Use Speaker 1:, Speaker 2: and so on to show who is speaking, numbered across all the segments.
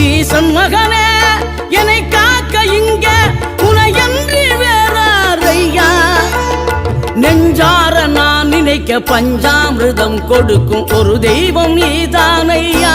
Speaker 1: ஈசன் மகனே என்னை காக்க இங்க உனையன்றி வேறாரையா? நெஞ்சார நான் நினைக்க பஞ்சாமிரதம் கொடுக்கும் ஒரு தெய்வம் நீதானையா?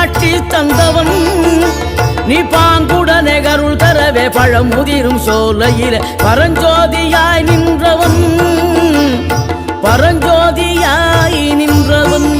Speaker 1: காட்சி தந்தவன். நீ பாங்குடனே கருள் தரவே பழமுதிரும் சோலையில. பரஞ்சோதியாய் நின்றவன். பரஞ்சோதியாய் நின்றவன்.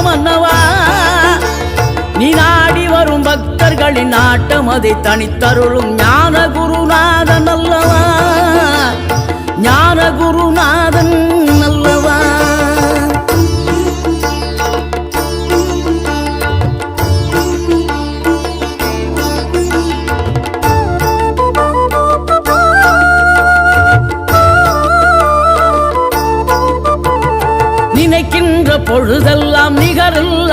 Speaker 1: நின்ற மன்னவா? நீ நாடி வரும் பக்தர்களின் நாட்டம் அதை தனித்தருளும் ஞான குருநாதன் அல்லவா? ஞான குருநாத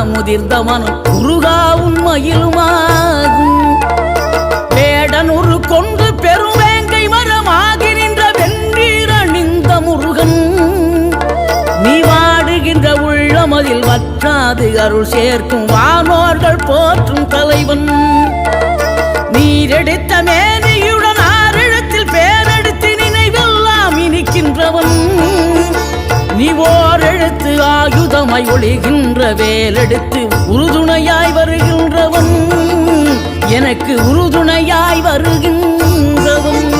Speaker 1: தெளிவான முதிர்ந்த மனம் முருகாவும் மயிலுமாகும் வேடனுரு கொண்டு பெருவேங்கை மரமாகி நின்ற வென்றீர் அணிந்த முருகன். நீ வாடுகின்ற உள்ளமதில் வற்றாது அருள் சேர்க்கும் வானோர்கள் போற்றும் தலைவன். நீரெடுத்த மேனியுடன் ஆரிழத்தில் பேரெடுத்து நினைவெல்லாம் இனிக்கின்றவன். நீ ஓ எடுத்து ஆயுதமாய் ஒளிகின்ற வேலெடுத்து உறுதுணையாய் வருகின்றவன். எனக்கு உறுதுணையாய் வருகின்றவன்.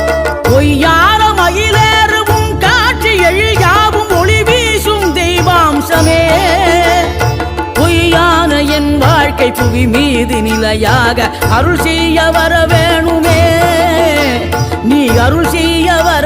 Speaker 1: பொய்யான காட்சி எழியாவும் ஒளி வீசும் தெய்வாம்சமே. பொய்யான என் வாழ்க்கை புவி மீது நிலையாக அருள் செய்ய வர வேணுமே நீ அருள் செய்ய வர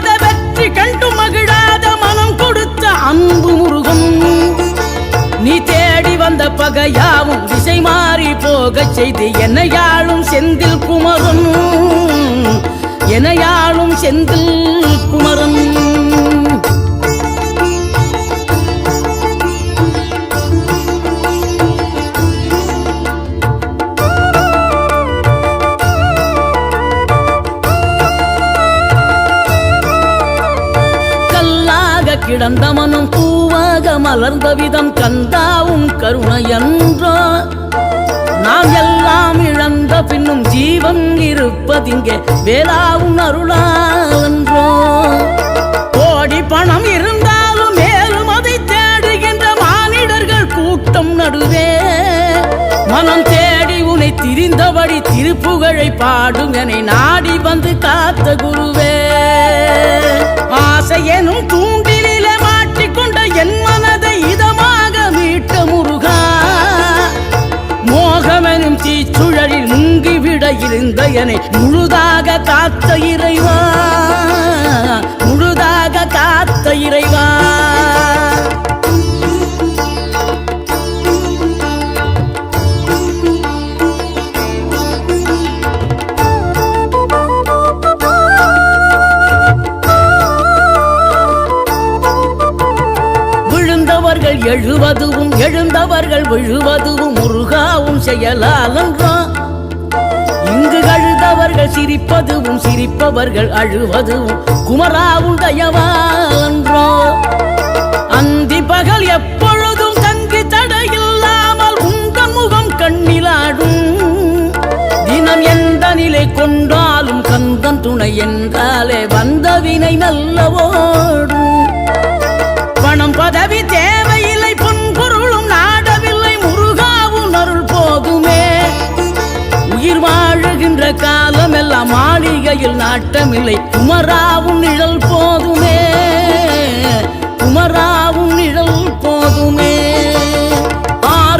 Speaker 1: அன்பு முருகன். நீ தேடி வந்த பகையாவும் திசை மாறி போகச் செய்து என்னையாளும் செந்தில் குமரன். என்னையாளும் செந்தில் குமரன். கல்லாக கிடந்த மனம் மலர்ந்த விதம் கந்தாவும் கருணையன்றோ. நாம் எல்லாம் இழந்த பின்னும் ஜீவன் இருப்பதிங்கே வேளாவும் அருளாவென்றோ கோடி பணம் இருந்தாலும் மேலும் அதை தேடுகின்ற மானிடர்கள் கூட்டம் நடுவே. மனம் தேடி உனை திரிந்தபடி திருப்புகழை பாடும் என நாடி வந்து காத்த குருவே. என்னை முழுதாக காத்த இறைவா. முழுதாக காத்த இறைவா. விழுந்தவர்கள் எழுவதுவும் எழுந்தவர்கள் விழுவதுவும் முருகாவும் செயலாலன்றோ சிரிப்பதுவும் சிரிப்பவர்கள் அழுவதுவும் குமராவும் தயவான்றோ அந்தி பகல் எப்பொழுதும் தங்கி தடையில்லாமல் உங்கள் முகம் கண்ணிலாடும். தினம் எந்த நிலை கொண்டாலும் கந்தன் துணை என்றாலே வந்த வினை நல்ல நாட்டமில்லை. குமராவும்